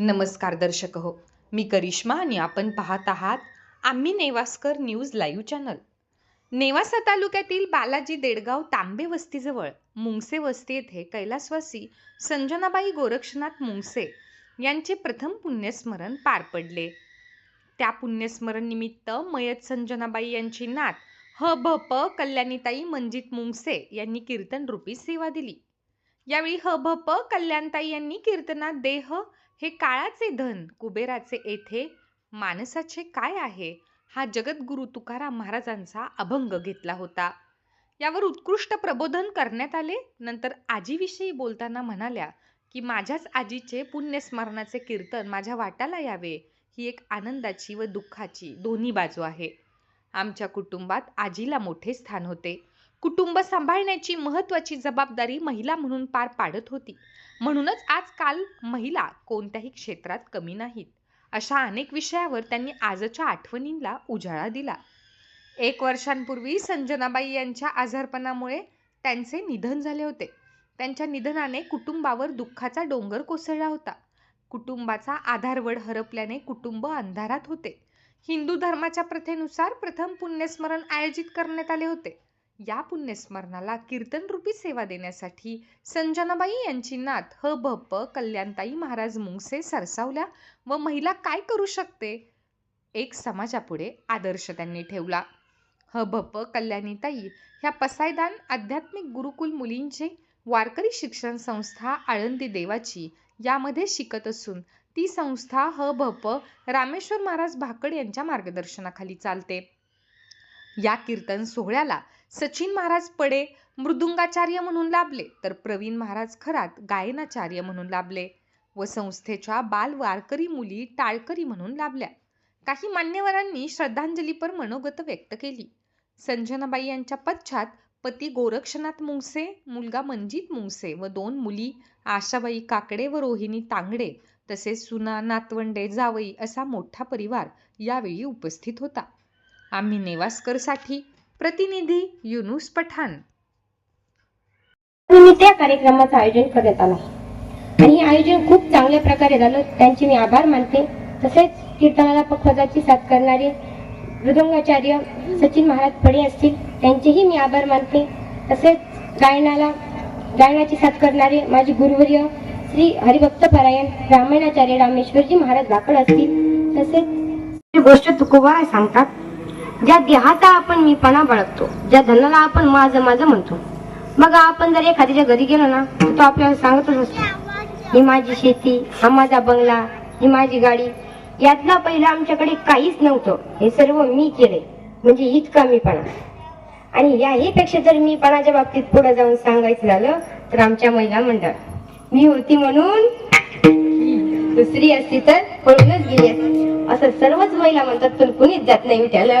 नमस्कार दर्शक हो. मी करिश्मा आणि आपण पाहत आहात आम्ही Newaskar news live channel. Nevasa तालुक्यातील बालाजी देडगाव तांबे वस्तीजवळ मुंगसे वस्ती येथे कैलासवासी संजनाबाई गोरक्षनाथ मुंगसे यांचे प्रथम पुण्यस्मरण पार पडले. त्या पुण्यस्मरण निमित्त मयत संजनाबाई यांची नात ह भ प कल्याणीताई मंजित मुंगसे यांनी कीर्तन रूपी सेवा दिली. यावेळी ह भ प कल्याणताई यांनी कीर्तनात देह हे काळाचे धन कुबेराचे येथे माणसाचे काय आहे? हा जगद्गुरु तुकाराम महाराजांचा अभंग घेतला होता. यावर उत्कृष्ट प्रबोधन करण्यात आले. नंतर आजीविषयी बोलताना म्हणाल्या की माझ्याच आजीचे पुण्यस्मरणाचे कीर्तन माझ्या वाट्याला यावे. ही एक आनंदाची व दुःखाची दोन्ही बाजू आहे. आमच्या कुटुंबात आजीला मोठे स्थान होते. कुटुंब सांभाळण्याची महत्त्वाची जबाबदारी महिला म्हणून पार पाडत होती. म्हणूनच आजकाल महिला कोणत्याही क्षेत्रात कमी नाहीत. अशा अनेक विषयावर त्यांनी आजच्या आठवणींना उजाळा दिला. एक वर्षांपूर्वी संजनाबाई यांच्या आजारपणामुळे त्यांचे निधन झाले होते. त्यांच्या निधनाने कुटुंबावर दुःखाचा डोंगर कोसळला होता. कुटुंबाचा आधारवड हरपल्याने कुटुंब अंधारात होते. हिंदू धर्माच्या प्रथेनुसार प्रथम पुण्यस्मरण आयोजित करण्यात आले होते. या पुण्यस्मरणाला कीर्तनरूपी सेवा देण्यासाठी संजनाबाई यांची नात ह भ प कल्याणताई महाराज मुंगसे सरसावल्या व महिला काय करू शकते? एक समाजापुढे आदर्श त्यांनी ठेवला. ह भ प कल्याणीताई ह्या पसायदान आध्यात्मिक गुरुकुल मुलींचे वारकरी शिक्षण संस्था आळंदी देवाची यामध्ये शिकत असून ती संस्था ह भ प रामेश्वर महाराज भाकड यांच्या मार्गदर्शनाखाली चालते. या कीर्तन सोहळ्याला सचिन महाराज पडे मृदुंगाचार्य म्हणून लाभले तर प्रवीण महाराज खरात गायनाचार्य म्हणून लाभले व संस्थेच्या बाल वारकरी मुली टाळकरी म्हणून लाभल्या. काही मान्यवरांनी श्रद्धांजलीपर मनोगत व्यक्त केली. संजनाबाई यांच्या पश्चात पती गोरक्षनाथ मुंगसे मुलगा मंजित मुंगसे व दोन मुली आशाबाई काकडे व रोहिणी तांगडे तसेच सुना नातवंडे जावई असा मोठा परिवार यावेळी उपस्थित होता. आम्ही नेवास्करसाठी प्रतिनिधी युनुस पठाण. निमित्त या कार्यक्रमाचं आयोजन करण्यात आलं आणि हे आयोजन खूप चांगल्या प्रकारे झालं. त्यांचे मी आभार मानते. तसेच कीर्तनाला पखवाजाची साथ करणारे मृदंगाचार्य सचिन महाराज फडे असतील त्यांचेही मी आभार मानते. तसेच गायनाला गायनाची साथ करणारे माझे गुरुवर्य श्री हरिभक्त परायण रामायणाचार्य रामेश्वरजी महाराज भाकड असतील. तसेच गोष्ट तुकोबा सांगतात? ज्या देहाचा आपण मीपणा बाळगतो ज्या धनाला आपण माझं माझं म्हणतो मग आपण जर एखाद्याच्या घरी गेलो ना तो आपल्याला सांगतच असतो ही माझी शेती हा माझा बंगला ही माझी गाडी यातला पहिला आमच्याकडे काहीच नव्हतं. हे सर्व मी केले. म्हणजे इतका मीपणा. आणि याही पेक्षा जर मीपणाच्या बाबतीत पुढे जाऊन सांगायचं झालं तर आमच्या महिला मंडळ मी होती म्हणून दुसरी असती तर पळूनच गेली असती. असं सर्वच महिला म्हणतात पण कुणीच जात नाही विठ्याला